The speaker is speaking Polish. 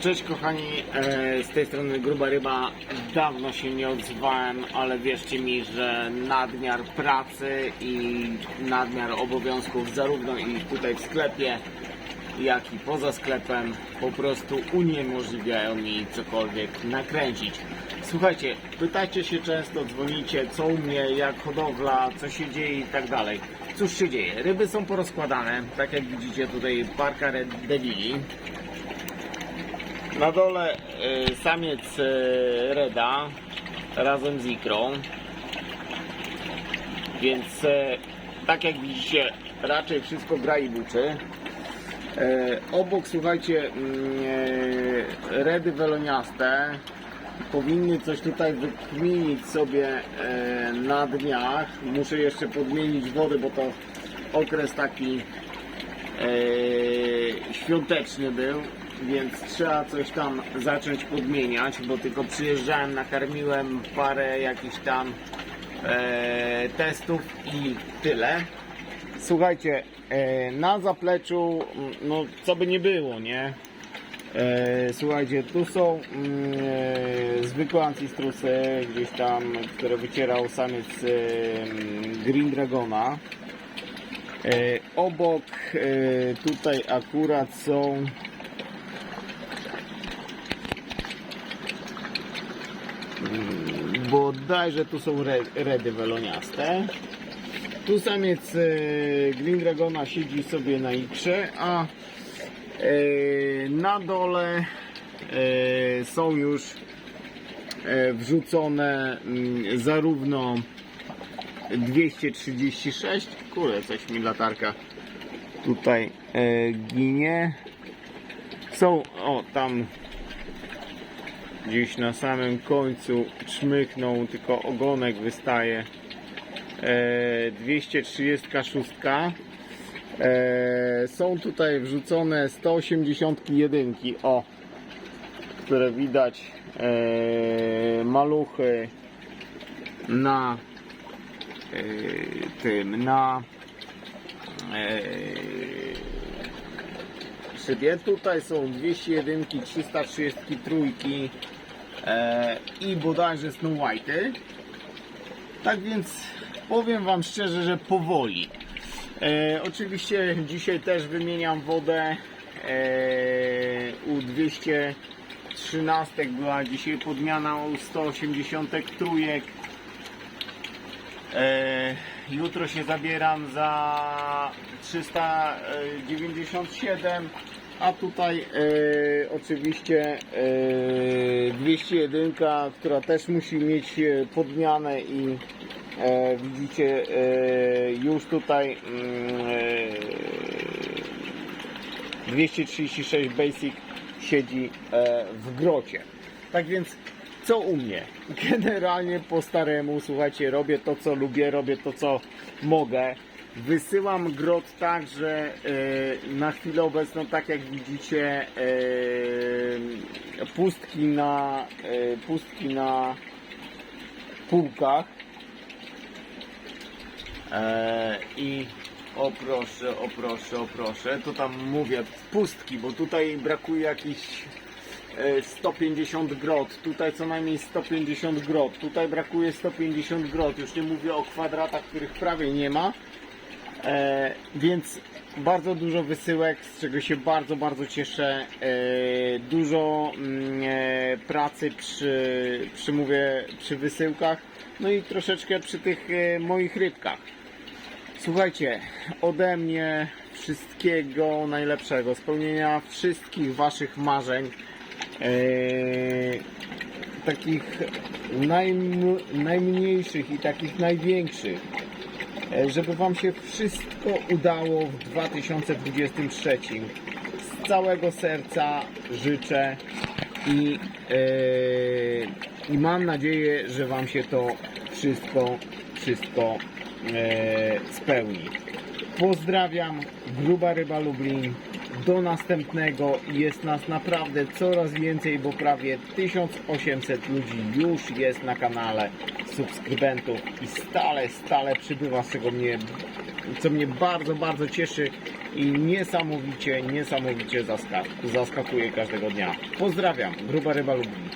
Cześć kochani, e, z tej strony Gruba Ryba. Dawno się nie odzywałem, ale wierzcie mi, że nadmiar pracy i nadmiar obowiązków zarówno i tutaj w sklepie, jak i poza sklepem po prostu uniemożliwiają mi cokolwiek nakręcić. Słuchajcie, pytajcie się często, dzwonicie, co u mnie, jak hodowla, co się dzieje i tak dalej. Cóż się dzieje? Ryby są porozkładane, tak jak widzicie tutaj parka Red Devili. Na dole y, samiec y, Reda razem z ikrą. Więc y, tak jak widzicie, raczej wszystko gra i buczy. Obok, słuchajcie, mm, Redy weloniaste powinny coś tutaj wykminić sobie na dniach. Muszę jeszcze podmienić wodę, bo to okres taki świąteczny był, więc trzeba coś tam zacząć podmieniać, bo tylko przyjeżdżałem, nakarmiłem parę jakichś tam e, testów i tyle. Słuchajcie, e, na zapleczu, mm, no co by nie było, nie? E, słuchajcie, tu są mm, e, zwykłe antistrusy, gdzieś tam, które wycierał samiec e, mm, Green Dragona. E, obok e, tutaj akurat są bodajże tu są re, redy weloniaste. Tu samiec e, Green Dragona siedzi sobie na ikrze, a e, na dole e, są już wrzucone mm, zarówno 236 kurde coś mi latarka tutaj ginie są o tam gdzieś na samym końcu czmychnął tylko ogonek wystaje. E, 236 e, są tutaj wrzucone 181 o które widać e, maluchy na e, tym na e, szybie. Tutaj są 201, 333 e, i bodajże Snow White'y. Tak więc powiem Wam szczerze, że powoli. E, oczywiście dzisiaj też wymieniam wodę e, u 213 była dzisiaj podmiana u 183 E, jutro się zabieram za 397, a tutaj e, oczywiście e, 201, która też musi mieć e, podmianę i widzicie już tutaj mm, e, 236 Basic siedzi w grocie. Tak więc co u mnie? Generalnie po staremu, słuchajcie, robię to co lubię, robię to co mogę. Wysyłam grot tak, że e, na chwilę obecną, tak jak widzicie, e, pustki na e, pustki na półkach. I o proszę, o proszę, o proszę, to tam mówię pustki, bo tutaj brakuje jakichś e, 150 grot, tutaj co najmniej 150 grot, tutaj brakuje 150 grot, już nie mówię o kwadratach, których prawie nie ma, e, więc bardzo dużo wysyłek, z czego się bardzo, bardzo cieszę, e, dużo mm, e, pracy przy, przy, mówię, przy wysyłkach, no i troszeczkę przy tych e, moich rybkach. Słuchajcie, ode mnie wszystkiego najlepszego, spełnienia wszystkich Waszych marzeń, Eee, takich najm, najmniejszych i takich największych, e, żeby Wam się wszystko udało w 2023. Z całego serca życzę i, e, i mam nadzieję, że Wam się to wszystko, wszystko e, spełni. Pozdrawiam, Gruba Ryba Lublin. Do następnego jest nas naprawdę coraz więcej, bo prawie 1800 ludzi już jest na kanale subskrybentów i stale, stale przybywa, z czego mnie co mnie bardzo, bardzo cieszy i niesamowicie, niesamowicie zaska- zaskakuje każdego dnia. Pozdrawiam, Gruba Ryba Lublin.